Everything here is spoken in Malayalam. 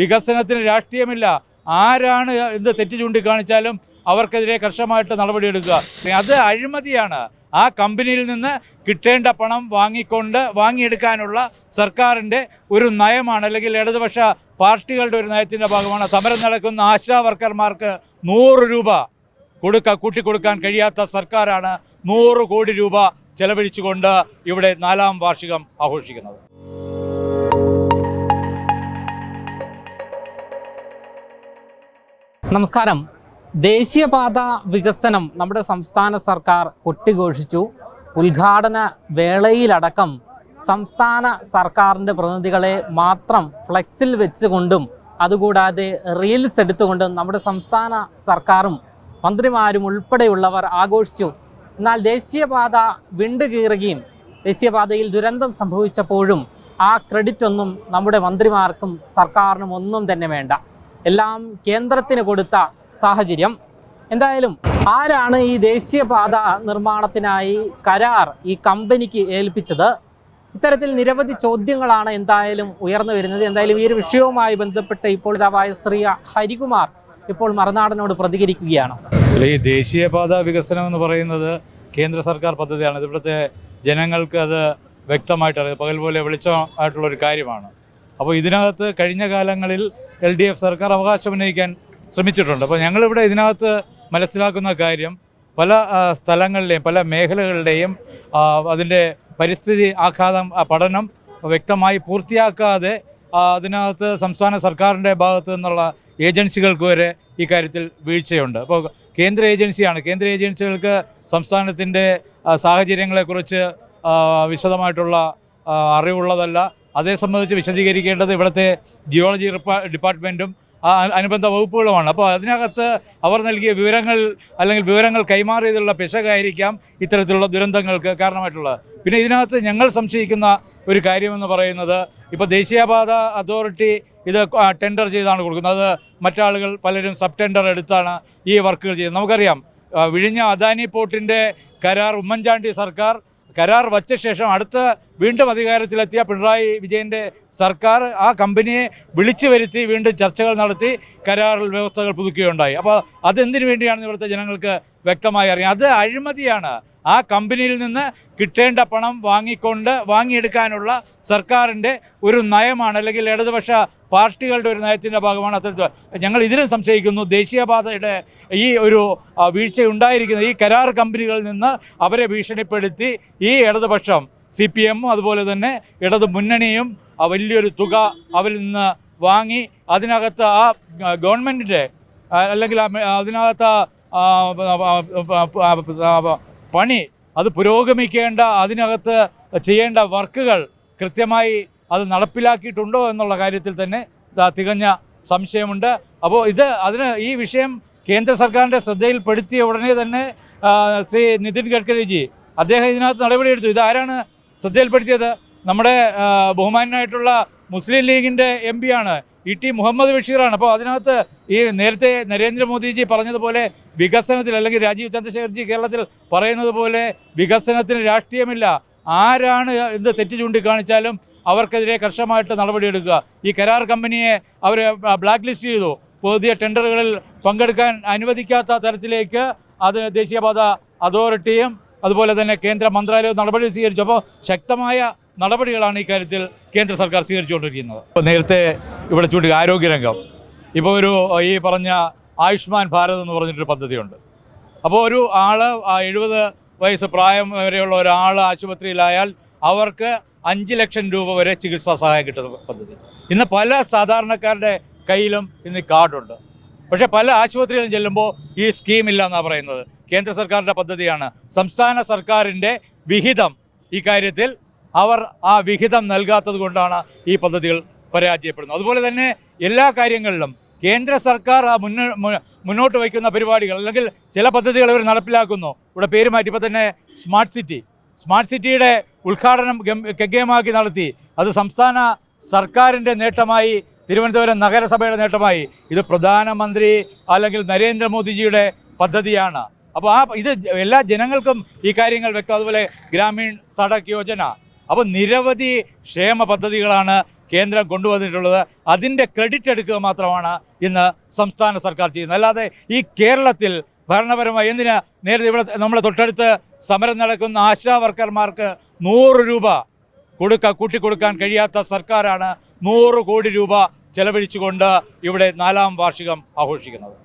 വികസനത്തിന് രാഷ്ട്രീയമില്ല. ആരാണ് എന്ത് തെറ്റ് ചൂണ്ടിക്കാണിച്ചാലും അവർക്കെതിരെ കർശനമായിട്ട് നടപടിയെടുക്കുക. അത് അഴിമതിയാണ്. ആ കമ്പനിയിൽ നിന്ന് കിട്ടേണ്ട പണം വാങ്ങിക്കൊണ്ട് വാങ്ങിയെടുക്കാനുള്ള സർക്കാരിന്റെ ഒരു നയമാണ്. അല്ലെങ്കിൽ ഇടതുപക്ഷ പാർട്ടികളുടെ ഒരു നയത്തിന്റെ ഭാഗമാണ്. സമരം നടക്കുന്ന ആശാ വർക്കർമാർക്ക് നൂറ് രൂപ കൊടുക്ക കൂട്ടിക്കൊടുക്കാൻ കഴിയാത്ത സർക്കാരാണ് നൂറ് കോടി രൂപ ചെലവഴിച്ചുകൊണ്ട് ഇവിടെ നാലാം വാർഷികം ആഘോഷിക്കുന്നത്. നമസ്കാരം. ദേശീയപാത വികസനം നമ്മുടെ സംസ്ഥാന സർക്കാർ കൊട്ടിഘോഷിച്ചു. ഉദ്ഘാടന വേളയിലടക്കം സംസ്ഥാന സർക്കാരിന്റെ പ്രതിനിധികളെ മാത്രം ഫ്ലെക്സിൽ വെച്ചുകൊണ്ടും അതുകൂടാതെ റീൽസ് എടുത്തുകൊണ്ടും നമ്മുടെ സംസ്ഥാന സർക്കാരും മന്ത്രിമാരും ഉൾപ്പെടെയുള്ളവർ ആഘോഷിച്ചു. എന്നാൽ ദേശീയപാത വിണ്ടുകീറുകയും ദേശീയപാതയിൽ ദുരന്തം സംഭവിച്ചപ്പോഴും ആ ക്രെഡിറ്റ് ഒന്നും നമ്മുടെ മന്ത്രിമാർക്കും സർക്കാരിനും ഒന്നും തന്നെ വേണ്ട. എല്ലാം കേന്ദ്രത്തിന് കൊടുത്ത സാഹചര്യം. എന്തായാലും ആരാണ് ഈ ദേശീയപാത നിർമ്മാണത്തിനായി കരാർ ഈ കമ്പനിക്ക് ഏൽപ്പിച്ചത്? ഇത്തരത്തിൽ നിരവധി ചോദ്യങ്ങളാണ് എന്തായാലും ഉയർന്നു വരുന്നത്. എന്തായാലും ഈ ഒരു വിഷയവുമായി ബന്ധപ്പെട്ട് ഇപ്പോൾ ഇതാവായ ശ്രീ ഹരികുമാർ ഇപ്പോൾ മറുനാടനോട് പ്രതികരിക്കുകയാണ്. ഈ ദേശീയപാത വികസനം എന്ന് പറയുന്നത് കേന്ദ്ര സർക്കാർ പദ്ധതിയാണ്. ഇവിടുത്തെ ജനങ്ങൾക്ക് അത് വ്യക്തമായിട്ട് അറിയാം പകൽ പോലെ വെളിച്ചമായിട്ടുള്ള ഒരു കാര്യമാണ്. അപ്പോൾ ഇതിനകത്ത് കഴിഞ്ഞ കാലങ്ങളിൽ എൽ ഡി എഫ് സർക്കാർ അവകാശം ഉന്നയിക്കാൻ ശ്രമിച്ചിട്ടുണ്ട്. അപ്പോൾ ഞങ്ങളിവിടെ ഇതിനകത്ത് മനസ്സിലാക്കുന്ന കാര്യം പല സ്ഥലങ്ങളിലെയും പല മേഖലകളുടെയും അതിന്റെ പരിസ്ഥിതി ആഘാതം പഠനം വ്യക്തമായി പൂർത്തിയാക്കാതെ അതിനകത്ത് സംസ്ഥാന സർക്കാരിന്റെ ഭാഗത്തു നിന്നുള്ള ഏജൻസികൾക്ക് വരെ ഈ കാര്യത്തിൽ വീഴ്ചയുണ്ട്. അപ്പോൾ കേന്ദ്ര ഏജൻസിയാണ്. കേന്ദ്ര ഏജൻസികൾക്ക് സംസ്ഥാനത്തിന്റെ സാഹചര്യങ്ങളെക്കുറിച്ച് വിശദമായിട്ടുള്ള അറിവുള്ളതല്ല. അതേ സംബന്ധിച്ച് വിശദീകരിക്കേണ്ടത് ഇവിടുത്തെ ജിയോളജി ഡിപ്പാ- ഡിപ്പാർട്ട്മെന്റും അനുബന്ധ വകുപ്പുകളുമാണ്. അപ്പോൾ അതിനകത്ത് അവർ നൽകിയ വിവരങ്ങൾ അല്ലെങ്കിൽ വിവരങ്ങൾ കൈമാറിയതിലുള്ള പിശകായിരിക്കാം ഇത്തരത്തിലുള്ള ദുരന്തങ്ങൾക്ക് കാരണമായിട്ടുള്ളത്. പിന്നെ ഇതിനകത്ത് ഞങ്ങൾ സംശയിക്കുന്ന ഒരു കാര്യമെന്ന് പറയുന്നത് ഇപ്പോൾ ദേശീയപാത അതോറിറ്റി ഇത് ടെൻഡർ ചെയ്താണ് കൊടുക്കുന്നത്. മറ്റാളുകൾ പലരും സബ് ടെൻഡർ എടുത്താണ് ഈ വർക്കുകൾ ചെയ്യുന്നത്. നമുക്കറിയാം വിഴിഞ്ഞ അദാനി പോർട്ടിന്റെ കരാർ ഉമ്മൻചാണ്ടി സർക്കാർ കരാർ വച്ച ശേഷം അടുത്ത വീണ്ടും അധികാരത്തിലെത്തിയ പിണറായി വിജയന്റെ സർക്കാർ ആ കമ്പനിയെ വിളിച്ചു വരുത്തി വീണ്ടും ചർച്ചകൾ നടത്തി കരാറിൽ വ്യവസ്ഥകൾ പുതുക്കുകയുണ്ടായി. അപ്പോൾ അതെന്തിനു വേണ്ടിയാണെന്ന് ഇവിടുത്തെ ജനങ്ങൾക്ക് വ്യക്തമായി അറിയാം. അത് അഴിമതിയാണ്. ആ കമ്പനിയിൽ നിന്ന് കിട്ടേണ്ട പണം വാങ്ങിക്കൊണ്ട് വാങ്ങിയെടുക്കാനുള്ള സർക്കാരിന്റെ ഒരു നയമാണ് അല്ലെങ്കിൽ ഇടതുപക്ഷ പാർട്ടികളുടെ ഒരു നയത്തിന്റെ ഭാഗമാണ് അത്തരത്തിൽ. ഞങ്ങൾ ഇതിലും സംശയിക്കുന്നു. ദേശീയപാതയുടെ ഈ ഒരു വീഴ്ച ഉണ്ടായിരിക്കുന്ന ഈ കരാർ കമ്പനികളിൽ നിന്ന് അവരെ ഭീഷണിപ്പെടുത്തി ഈ ഇടതുപക്ഷം സി പി എമ്മും അതുപോലെ തന്നെ ഇടതു മുന്നണിയും വലിയൊരു തുക അവരിൽ നിന്ന് വാങ്ങി അതിനകത്ത് ആ ഗവൺമെന്റിന്റെ അല്ലെങ്കിൽ അതിനകത്ത് പണി അത് പുരോഗമിക്കേണ്ട അതിനകത്ത് ചെയ്യേണ്ട വർക്കുകൾ കൃത്യമായി അത് നടപ്പിലാക്കിയിട്ടുണ്ടോ എന്നുള്ള കാര്യത്തിൽ തന്നെ തികഞ്ഞ സംശയമുണ്ട്. അപ്പോൾ ഇത് അതിന് ഈ വിഷയം കേന്ദ്ര സർക്കാരിന്റെ ശ്രദ്ധയിൽപ്പെടുത്തിയ ഉടനെ തന്നെ ശ്രീ നിതിൻ ഗഡ്കരിജി അദ്ദേഹം ഇതിനകത്ത് നടപടിയെടുത്തു. ഇതാരാണ് ശ്രദ്ധയിൽപ്പെടുത്തിയത്? നമ്മുടെ ബഹുമാനായിട്ടുള്ള മുസ്ലിം ലീഗിന്റെ എം ആണ് ഇ ടി മുഹമ്മദ് ബഷീറാണ്. അപ്പോൾ അതിനകത്ത് ഈ നേരത്തെ നരേന്ദ്രമോദിജി പറഞ്ഞതുപോലെ വികസനത്തിൽ അല്ലെങ്കിൽ രാജീവ് ചന്ദ്രശേഖർജി കേരളത്തിൽ പറയുന്നത് പോലെ വികസനത്തിന് രാഷ്ട്രീയമില്ല. ആരാണ് എന്ത് തെറ്റ് ചൂണ്ടിക്കാണിച്ചാലും അവർക്കെതിരെ കർശനമായിട്ട് നടപടിയെടുക്കുക. ഈ കരാർ കമ്പനിയെ അവർ ബ്ലാക്ക് ലിസ്റ്റ് ചെയ്തു. പുതിയ ടെൻഡറുകളിൽ പങ്കെടുക്കാൻ അനുവദിക്കാത്ത തരത്തിലേക്ക് അത് ദേശീയപാത അതോറിറ്റിയും അതുപോലെ തന്നെ കേന്ദ്ര മന്ത്രാലയം നടപടി സ്വീകരിച്ചു. അപ്പോൾ ശക്തമായ നടപടികളാണ് ഇക്കാര്യത്തിൽ കാര്യത്തിൽ കേന്ദ്ര സർക്കാർ സ്വീകരിച്ചുകൊണ്ടിരിക്കുന്നത്. ഇപ്പോൾ നേരത്തെ ഇവിടെ ചൂണ്ടി ആരോഗ്യരംഗം. ഇപ്പോൾ ഒരു ഈ പറഞ്ഞ ആയുഷ്മാൻ ഭാരത് എന്ന് പറഞ്ഞിട്ടൊരു പദ്ധതിയുണ്ട്. അപ്പോൾ ഒരു ആൾ എഴുപത് വയസ്സ് പ്രായം വരെയുള്ള ഒരാൾ ആശുപത്രിയിലായാൽ അവർക്ക് അഞ്ച് ലക്ഷം രൂപ വരെ ചികിത്സാ സഹായം കിട്ടുന്ന പദ്ധതി. ഇന്ന് പല സാധാരണക്കാരുടെ കയ്യിലും ഇന്ന് കാർഡുണ്ട്. പക്ഷേ പല ആശുപത്രികളും ചെല്ലുമ്പോൾ ഈ സ്കീം ഇല്ല എന്നാണ് പറയുന്നത്. കേന്ദ്ര സർക്കാരിന്റെ പദ്ധതിയാണ്. സംസ്ഥാന സർക്കാരിന്റെ വിഹിതം ഇക്കാര്യത്തിൽ കാര്യത്തിൽ അവർ ആ വിഹിതം നൽകാത്തത് കൊണ്ടാണ് ഈ പദ്ധതികൾ പരാജയപ്പെടുന്നത്. അതുപോലെ തന്നെ എല്ലാ കാര്യങ്ങളിലും കേന്ദ്ര സർക്കാർ ആ മുന്നോട്ട് വയ്ക്കുന്ന പരിപാടികൾ അല്ലെങ്കിൽ ചില പദ്ധതികൾ അവർ നടപ്പിലാക്കുന്നു. ഇവിടെ പേര് മാറ്റി ഇപ്പോൾ തന്നെ സ്മാർട്ട് സിറ്റി. സ്മാർട്ട് സിറ്റിയുടെ ഉദ്ഘാടനം ഗംഭീരമാക്കി നടത്തി. അത് സംസ്ഥാന സർക്കാരിന്റെ നേട്ടമായി തിരുവനന്തപുരം നഗരസഭയുടെ നേട്ടമായി. ഇത് പ്രധാനമന്ത്രി അല്ലെങ്കിൽ നരേന്ദ്രമോദിജിയുടെ പദ്ധതിയാണ്. അപ്പോൾ ആ ഇത് എല്ലാ ജനങ്ങൾക്കും ഈ കാര്യങ്ങൾ വ്യക്തം. അതുപോലെ ഗ്രാമീൺ സഡക് യോജന. അപ്പോൾ നിരവധി ക്ഷേമ പദ്ധതികളാണ് കേന്ദ്രം കൊണ്ടുവന്നിട്ടുള്ളത്. അതിന്റെ ക്രെഡിറ്റ് എടുക്കുക മാത്രമാണ് ഇന്ന് സംസ്ഥാന സർക്കാർ ചെയ്യുന്നത്. അല്ലാതെ ഈ കേരളത്തിൽ ഭരണപരമായി എന്തിനാ നേരത്തെ ഇവിടെ നമ്മളെ തൊട്ടടുത്ത് സമരം നടക്കുന്ന ആശാ വർക്കർമാർക്ക് നൂറ് രൂപ കൊടുക്കാൻ കൂട്ടിക്കൊടുക്കാൻ കഴിയാത്ത സർക്കാരാണ് നൂറ് കോടി രൂപ ചെലവഴിച്ചുകൊണ്ട് ഇവിടെ നാലാം വാർഷികം ആഘോഷിക്കുന്നത്.